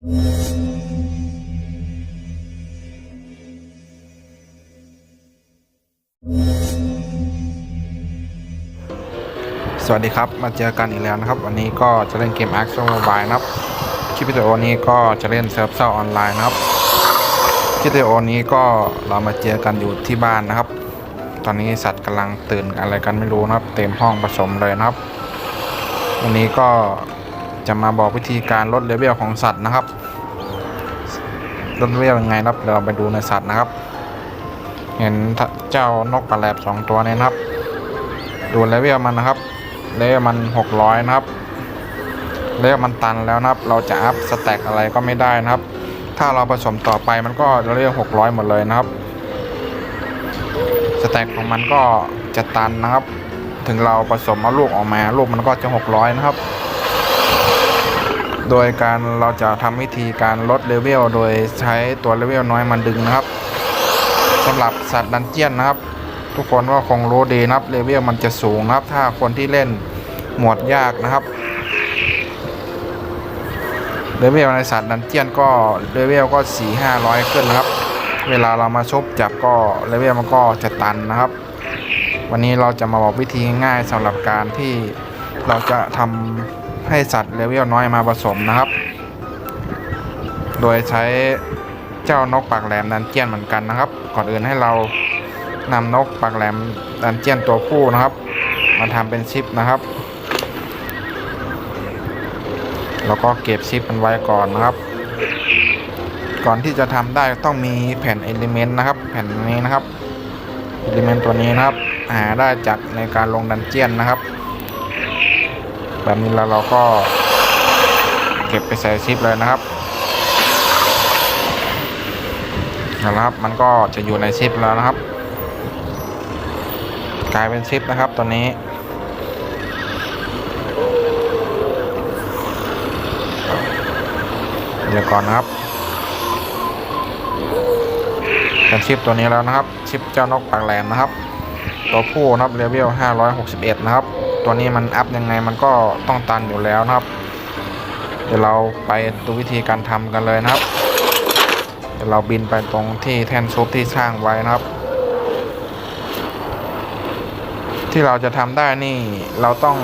สวัสดีครับ มาเจอกันอีกแล้วนะครับ วันนี้ก็จะเล่นเกม Ark Mobile นะครับ คลิปวิดีโอนี้ก็จะเล่นเซิร์ฟเซอร์ออนไลน์นะครับ คลิปวิดีโอนี้ก็เรามาเจอกันอยู่ที่บ้านนะครับ ตอนนี้สัตว์กำลังตื่นกันอะไรกันไม่รู้นะครับ เต็มห้องผสมเลยนะครับ วันนี้ก็ จะมาบอกวิธีการลดเลเวลของสัตว์นะครับลดเลเวลยังไงนะครับเราไปดูในสัตว์นะครับ เห็นเจ้านกกระแลบสองตัวนี้นะครับ ดูเลเวลมันนะครับเลเวลมัน600นะครับเลเวลมันตันแล้วนะครับ เราจะอัพสแต็กอะไรก็ไม่ได้นะครับ ถ้าเราผสมต่อไปมันก็เลเวล600หมดเลยนะครับสแต็กของมันก็จะตันนะครับ ถึงเราผสมเอาลูกออกมาลูกมันก็จะ 600 นะครับ โดยการเราจะทำวิธีการลดเลเวลโดยใช้ตัวเลเวลน้อยมันดึงนะครับสำหรับสัตว์ดันเจียนนะครับ ทุกคนก็คงรู้ดีนะครับเลเวลมันจะสูงนะครับ ถ้าคนที่เล่นหมวดยากนะครับเลเวลในสัตว์ดันเจียนก็เลเวลก็4 5 0 0ขึ้นนะครับ เวลาเรามาชบจับก็เลเวลมันก็จะตันนะครับ วันนี้เราจะมาบอกวิธีง่ายๆสำหรับการที่เราจะทำ ให้สัตว์เลเวลน้อยมาผสมนะครับ โดยใช้เจ้านกปากแหลมดันเจียนเหมือนกันนะครับ ก่อนอื่นให้เรานำนกปากแหลมดันเจียนตัวผู้นะครับ มาทำเป็นชิปนะครับแล้วก็เก็บชิปมันไว้ก่อนนะครับ ก่อนที่จะทำได้ต้องมีแผ่นเอลิเมนต์นะครับ แผ่นนี้นะครับเอลิเมนต์ตัวนี้นะครับ หาได้จากในการลงดันเจียนนะครับ แบบนี้แล้วเราก็เก็บไปใส่ชิปเลยนะครับนะครับ มันก็จะอยู่ในชิปแล้วนะครับ กลายเป็นชิปนะครับตัวนี้เดี๋ยวก่อนนะครับเป็นชิปตัวนี้แล้วนะครับ ชิปเจ้านกปากแหลมนะครับ ตัวผู้นะครับเลเวล561 นะครับ ตัวนี้มันอัพยังไงมันก็ต้องตันอยู่แล้วนะครับ เดี๋ยวเราไปดูวิธีการทำกันเลยนะครับ เดี๋ยวเราบินไปตรงที่แท่นซุปที่สร้างไว้นะครับ ที่เราจะทำได้นี่เราต้อง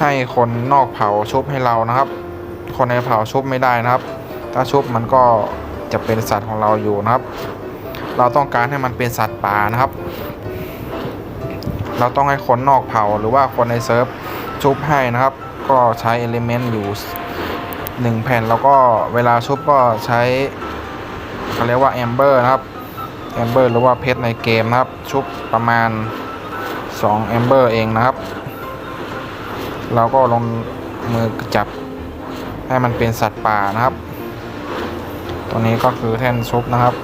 ให้คนนอกเผาชุบให้เรานะครับ คนในเผาชุบไม่ได้นะครับ ถ้าชุบมันก็จะเป็นสัตว์ของเราอยู่นะครับ เราต้องการให้มันเป็นสัตว์ป่านะครับ เราต้องให้คนนอกเผาหรือว่าคนในเซิร์ฟชุบให้นะครับ ก็ใช้เอลิเมนต์อยู่หนึ่งแผ่นแล้วก็เวลาชุบก็ใช้เขาเรียกว่าแอมเบอร์นะครับแอมเบอร์หรือว่าเพชรในเกมนะครับ ชุบประมาณ2แอมเบอร์เองนะครับ เราก็ลงมือจับให้มันเป็นสัตว์ป่านะครับ ตัวนี้ก็คือแท่นชุบนะครับ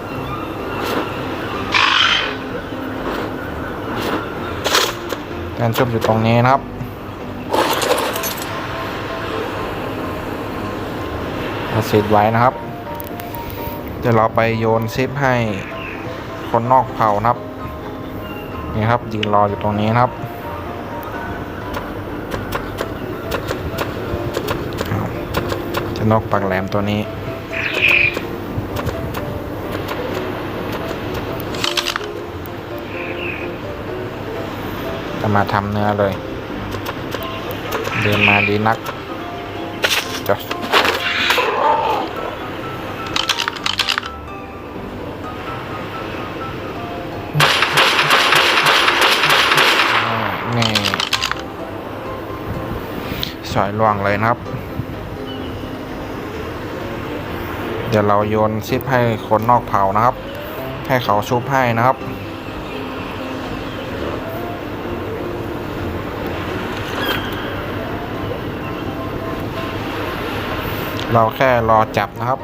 แท่นชุบอยู่ตรงนี้นะครับ เอาสีดไว้นะครับ เดี๋ยวเราไปโยนซิปให้คนนอกเผานะครับ นี่ครับยืนรออยู่ตรงนี้นะครับจะนกปากแหลมตัวนี้ จะมาทำเนื้อเลย เดินมาดีนักจะอ่านี่สอยล่วงเลยนะครับ เดี๋ยวเราโยนซิปให้คนนอกเผานะครับ ให้เขาชุบให้นะครับ เราแค่รอจับนะครับ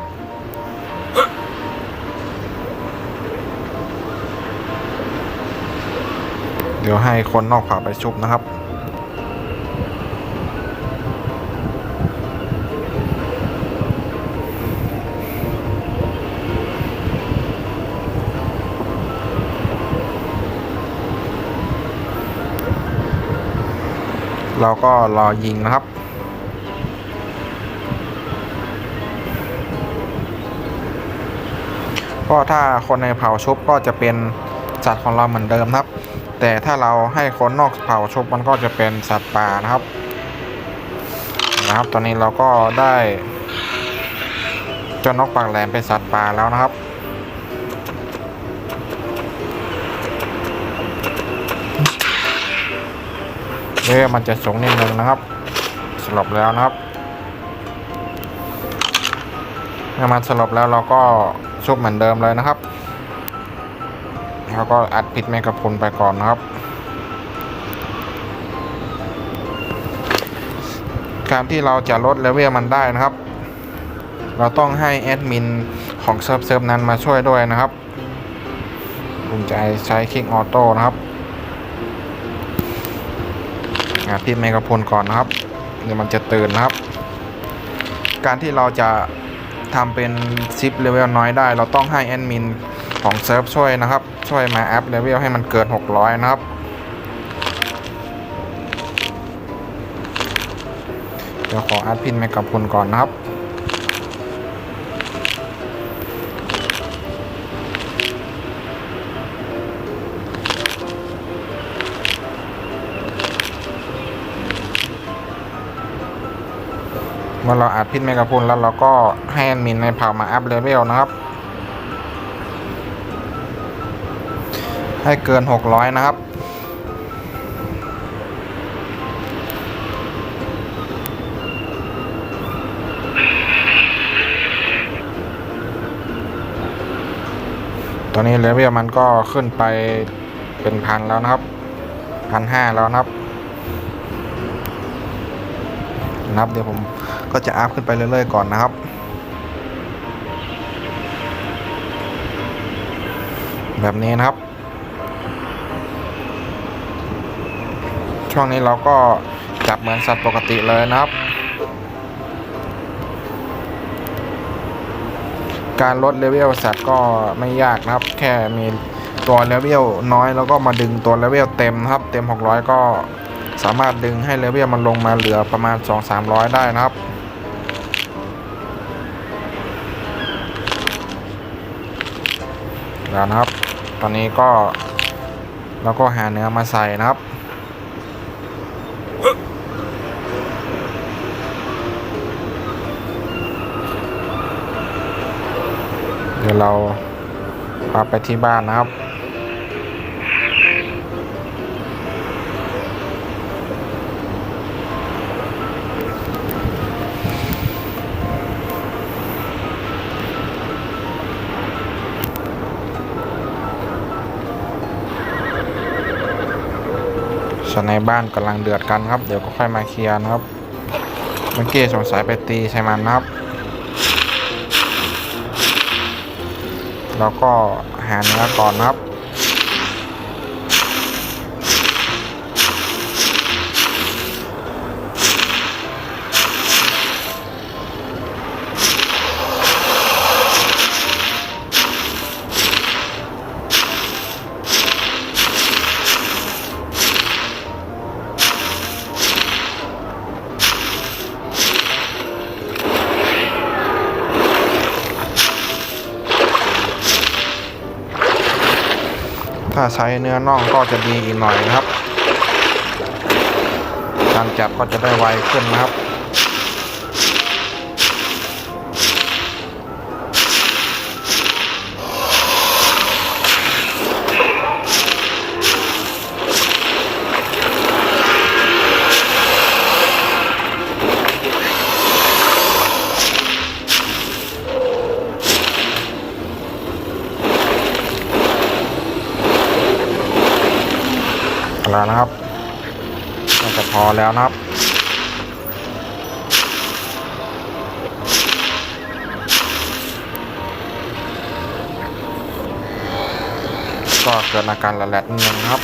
เดี๋ยวให้คนนอกเผาไปชุบนะครับเราก็รอยิงนะครับ ก็ถ้าคนในเผ่าชุบก็จะเป็นสัตว์ของเราเหมือนเดิมครับ แต่ถ้าเราให้คนนอกเผ่าชุบมันก็จะเป็นสัตว์ป่านะครับ นะครับ ตอนนี้เราก็ได้เจ้านกปากแหลมเป็นสัตว์ป่าแล้วนะครับเอ๊มันจะสูงนิดนึงนะครับสลบแล้วนะครับเมื่อมันสลบแล้วเราก็ ชุบเหมือนเดิมเลยนะครับแล้วก็อัดปิดแมกกาพรุนไปก่อนนะครับ การที่เราจะลดเลเวลมันได้นะครับ เราต้องให้แอดมินของเซิร์ฟเซิร์ฟนั้นมาช่วยด้วยนะครับผมจะใช้คลิกออโต้นะครับอัดปิดแมกกาพรุนก่อนนะครับเดี๋ยวมันจะตื่นนะครับ การที่เราจะ ทำเป็นซิปเลเวลน้อยได้ เราต้องให้แอดมินของเซิร์ฟช่วยนะครับ ช่วยมาอัพเลเวลให้มันเกิน 600 นะครับ เดี๋ยวขออัดพินแมกกาพุนก่อนนะครับ เมื่อเราอัดพินแมกกาพุนแล้วเราก็ให้แอดมินในเผ่ามาอัพเลเวลนะครับ ให้เกิน 600 นะครับตอนนี้เลเวลมันก็ขึ้นไปเป็นพันแล้วนะครับพันห้าแล้วนะครับ นับเดี๋ยวผม ก็จะอัพขึ้นไปเรื่อยๆก่อนนะครับแบบนี้นะครับ ช่วงนี้เราก็จับเหมือนสัตว์ปกติเลยนะครับ การลดเลเวลสัตว์ก็ไม่ยากนะครับ แค่มีตัวเลเวลน้อยแล้วก็มาดึงตัวเลเวลเต็มนะครับ เต็ม 600 ก็สามารถดึงให้เลเวลมันลงมาเหลือประมาณ 2-300 ได้นะครับ แล้วนะครับ ตอนนี้ก็เราก็หาเนื้อมาใส่นะครับเดี๋ยวเราพาไปที่บ้านนะครับ ส่วนในบ้านกำลังเดือดกันครับ เดี๋ยวก็ค่อยมาเคลียร์นะครับเมื่อกี้สงสัยไปตีใช่มันนะครับ แล้วก็หาเนื้อก่อนนะครับ ใช้เนื้อน่องก็จะดีอีกหน่อยนะครับ การจับก็จะได้ไวขึ้นนะครับ แล้วนะครับน่าจะพอแล้วนะครับ ก็เกิดอาการละแลดนิดนึงครับ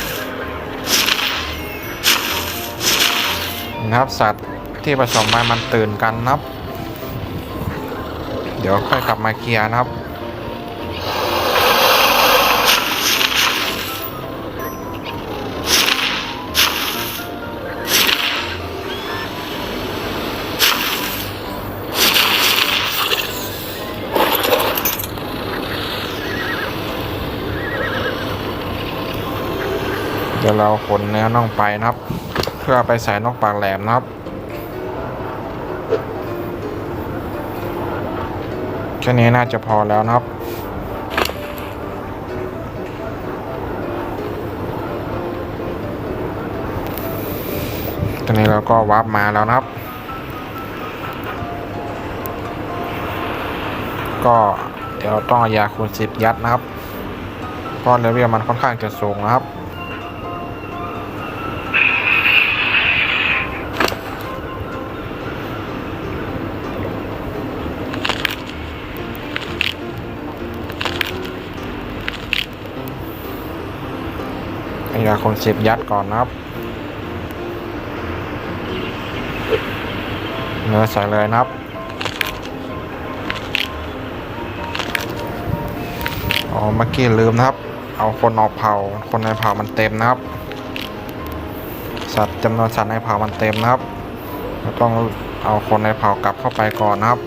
นะครับสัตว์ที่ผสมมามันตื่นกันนะครับ เดี๋ยวค่อยกลับมาเคลียร์นะครับ เดี๋ยวเราขนเนื้อน่องไปนะครับ เพื่อไปใส่นอกปากแหลมนะครับแค่นี้น่าจะพอแล้วนะครับตอนนี้เราก็วาร์ปมาแล้วนะครับ ก็เดี๋ยวต้องอยาคูณสิบยัดนะครับเพราะเลเวลมันค่อนข้างจะสูงนะครับายาคูณสิบยัดก่อนนะครับเนื้อใส่เลยนะครับอ๋อเมื่อกี้ลืมนะครับ เอาคนออกเผาคนในเผามันเต็มนะครับ สัตว์จำนวนสัตว์ในเผามันเต็มนะครับต้องเอาคนในเผากลับเข้าไปก่อนนะครับ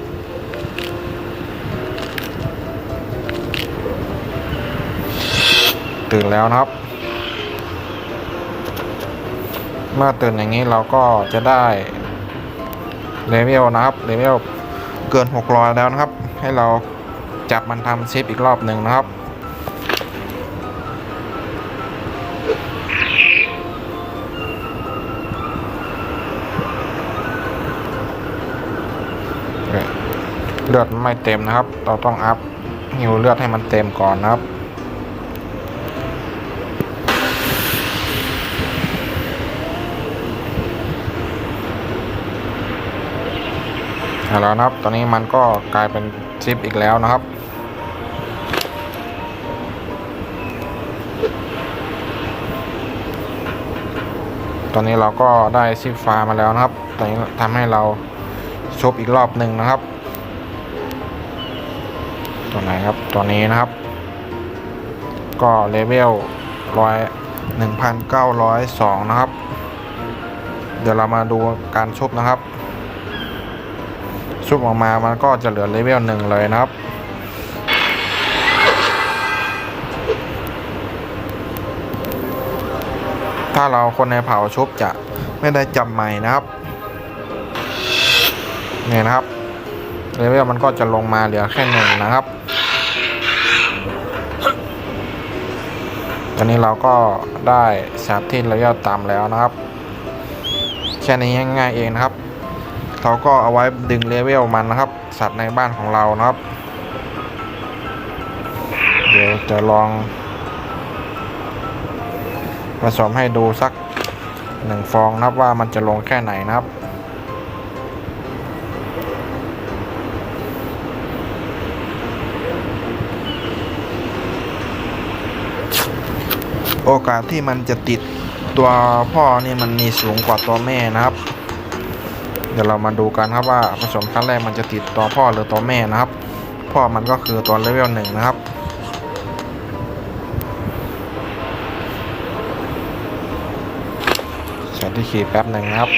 ตื่นแล้วนะครับ เมื่อตื่นอย่างนี้เราก็จะได้เลเวลนะครับเลเวลเกิน 600 แล้วนะครับ ให้เราจับมันทำซิปอีกรอบหนึ่งนะครับเลือดไม่เต็มนะครับ เราต้องอัพฮิวเลือดให้มันเต็มก่อนนะครับ เอาแล้วนะครับ ตอนนี้มันก็กลายเป็นซิปอีกแล้วนะครับ ตอนนี้เราก็ได้ซิปฟ้ามาแล้วนะครับ ตอนนี้ทำให้เราชุบอีกรอบหนึ่งนะครับ ตัวไหนครับ ตัวนี้นะครับ ก็เลเวลร้อยหนึ่งพันเก้าร้อยสองนะครับ เดี๋ยวเรามาดูการชุบนะครับ ชุบออกมามันก็จะเหลือเลเวลหนึ่งเลยนะครับ ถ้าเราคนในเผาชุบจะไม่ได้จับใหม่นะครับเนี่ยนะครับเลเวลมันก็จะลงมาเหลือแค่หนึ่งนะครับ ตอนนี้เราก็ได้สาบที่เลเวลต่ำแล้วนะครับ แค่นี้ง่ายๆเองนะครับ เราก็เอาไว้ดึงเลเวลมันนะครับ สัตว์ในบ้านของเรานะครับ เดี๋ยวจะลองผสมให้ดูสักหนึ่งฟองนะครับว่ามันจะลงแค่ไหนนะครับโอกาสที่มันจะติดตัวพ่อนี่มันมีสูงกว่าตัวแม่นะครับ เดี๋ยวเรามาดูกันครับว่าผสมครั้งแรกมันจะติดตัวพ่อหรือตัวแม่นะครับ พ่อมันก็คือตัวเลเวลหนึ่งนะครับใส่ที่ขีแป๊บหนึ่งนะครับ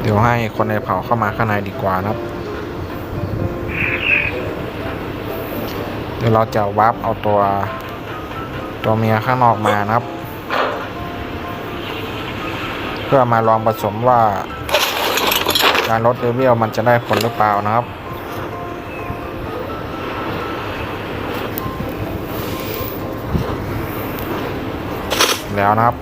เดี๋ยวให้คนในเผาเข้ามาข้างในดีกว่านะครับ ดี๋ยวเราจะวับเอาตัว ตัวเมียข้างนอกมานะครับ เพื่อมาลองผสมว่า การลดเลเวลมันจะได้ผลหรือเปล่านะครับแล้วนะครับ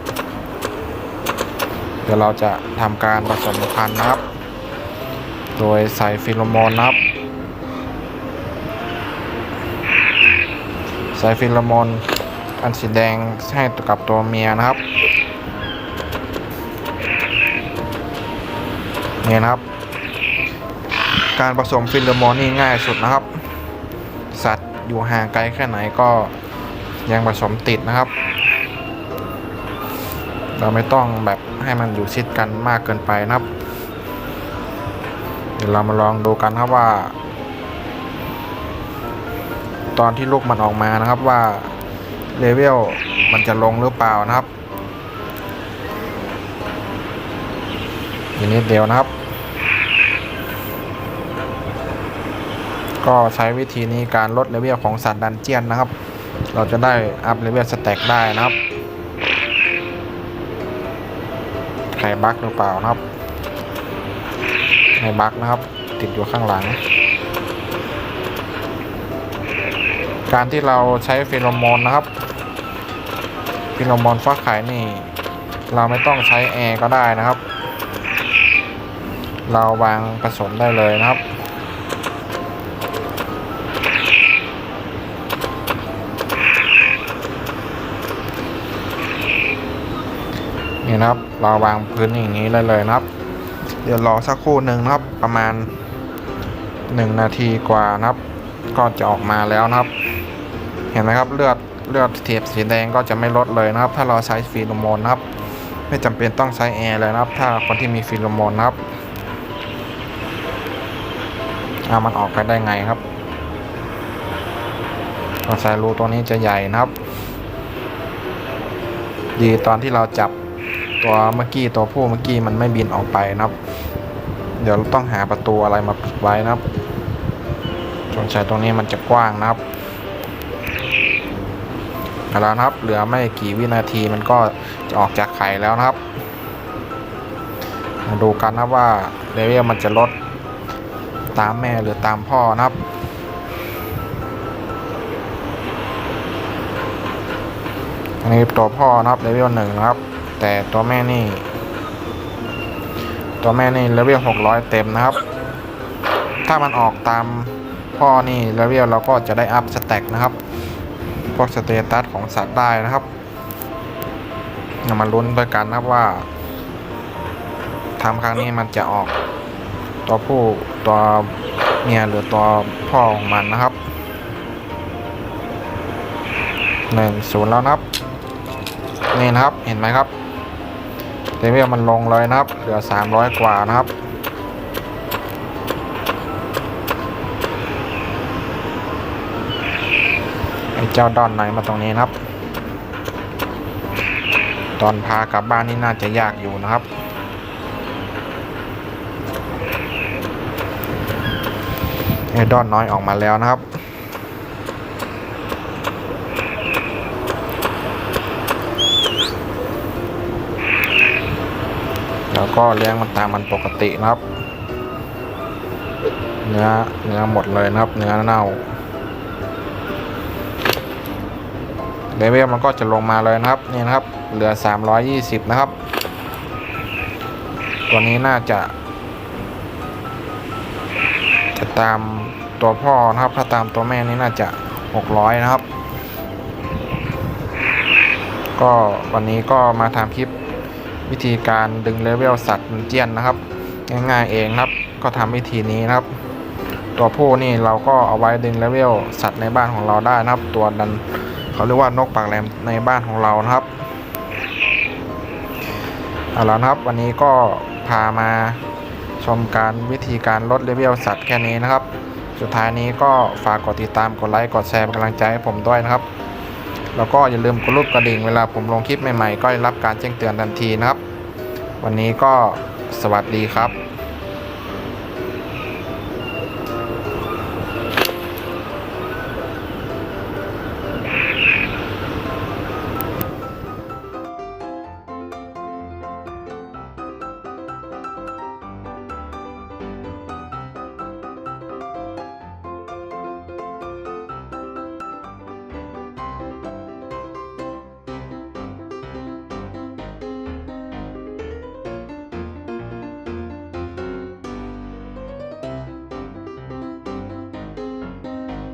เดี๋ยวเราจะทำการผสมพันธุ์นะครับ โดยใส่ฟิโลโมนนะครับ ใส่ฟิลโมนอันสีแดงให้กับตัวเมียนะครับนี่นะครับ การผสมฟิลโมนนี่ง่ายสุดนะครับ สัตว์อยู่ห่างไกลแค่ไหนก็ยังผสมติดนะครับ เราไม่ต้องแบบให้มันอยู่ชิดกันมากเกินไปนะครับ เดี๋ยวเรามาลองดูกันครับว่า ตอนที่ลูกมันออกมานะครับว่าเลเวลมันจะลงหรือเปล่านะครับอีกนิดเดียวนะครับ ก็ใช้วิธีนี้การลดเลเวลของสัตว์ดันเจียนนะครับ เราจะได้อัพเลเวลสแต็กได้นะครับใครบั๊กหรือเปล่านะครับไม่บั๊กนะครับ ติดอยู่ข้างหลัง การที่เราใช้ฟีโรโมนนะครับฟีโรโมนฟักไข่นี่ เราไม่ต้องใช้แอร์ก็ได้นะครับ เราวางผสมได้เลยนะครับนี่นะครับ เราวางพื้นอย่างนี้ได้เลยนะครับ เดี๋ยวรอสักครู่หนึ่งนะครับประมาณ 1 นาทีกว่านะครับ ก็จะออกมาแล้วนะครับ ห็นไหมครับเลือดเลือดเทียบสีแดงก็จะไม่ลดเลยนะครับ ถ้าเราใช้ฟีโรโมนนะครับ ไม่จำเป็นต้องใช้แอร์เลยนะครับ ถ้าคนที่มีฟีโรโมนนะครับอามันออกไปได้ไงครับเราใส่รูตัวนี้จะใหญ่นะครับ ดีตอนที่เราจับตัวเมื่อกี้ตัวผู้เมื่อกี้มันไม่บินออกไปนะครับ เดี๋ยวเราต้องหาประตูอะไรมาปิดไว้นะครับสงสัยตรงนี้มันจะกว้างนะครับ เอาแล้วนะครับ เหลือไม่กี่วินาทีมันก็จะออกจากไข่แล้วนะครับ มาดูกันนะว่าเลเวลมันจะลดตามแม่หรือตามพ่อนะครับอันนี้ตัวพ่อนะครับเลเวลหนึ่งนะครับ แต่ตัวแม่นี่ ตัวแม่นี่เลเวลหกร้อยเต็มนะครับ ถ้ามันออกตามพ่อนี่เลเวลเราก็จะได้อัพสแต็กนะครับ วกสเตตัสของสัตว์ได้นะครับมาลุ้นด้วยกันนะครับว่าทำครั้งนี้มันจะออกตัวผู้ตัวเมียหรือตัวพ่อของมันนะครับหนึ่งศูนย์แล้วนะครับ นี่นะครับเห็นไหมครับเลเวลมันลงเลยนะครับ เหลือ300กว่านะครับ เจ้าดอนไหนมาตรงนี้นะครับ ตอนพากลับบ้านนี่น่าจะยากอยู่นะครับ ไอ้ดอนน้อยออกมาแล้วนะครับแล้วก็เลี้ยงมันตามมันปกตินะครับ เนื้อเนื้อหมดเลยนะครับ เนื้อเน่า เลเวลมันก็จะลงมาเลยนะครับนี่นะครับ เหลือ 320 นะครับ ตัวนี้น่าจะ จะตามตัวพ่อนะครับ ถ้าตามตัวแม่นี่น่าจะ 600 นะครับ ก็วันนี้ก็มาทำคลิปวิธีการดึงเลเวลสัตว์เจียนนะครับ ง่ายๆเองครับ ก็ทำวิธีนี้นะครับ ตัวผู้นี่เราก็เอาไว้ดึงเลเวลสัตว์ในบ้านของเราได้นะครับ ตัวดัน เขาเรียกว่านกปากแหลมในบ้านของเรานะครับเอาละครับ วันนี้ก็พามาชมการวิธีการลดเลเวลสัตว์แค่นี้นะครับ สุดท้ายนี้ก็ฝากกดติดตามกดไลค์กดแชร์เป็นกำลังใจให้ผมด้วยนะครับ แล้วก็อย่าลืมกดรูปกระดิ่งเวลาผมลงคลิปใหม่ๆ ก็ได้รับการแจ้งเตือนทันทีนะครับ วันนี้ก็สวัสดีครับ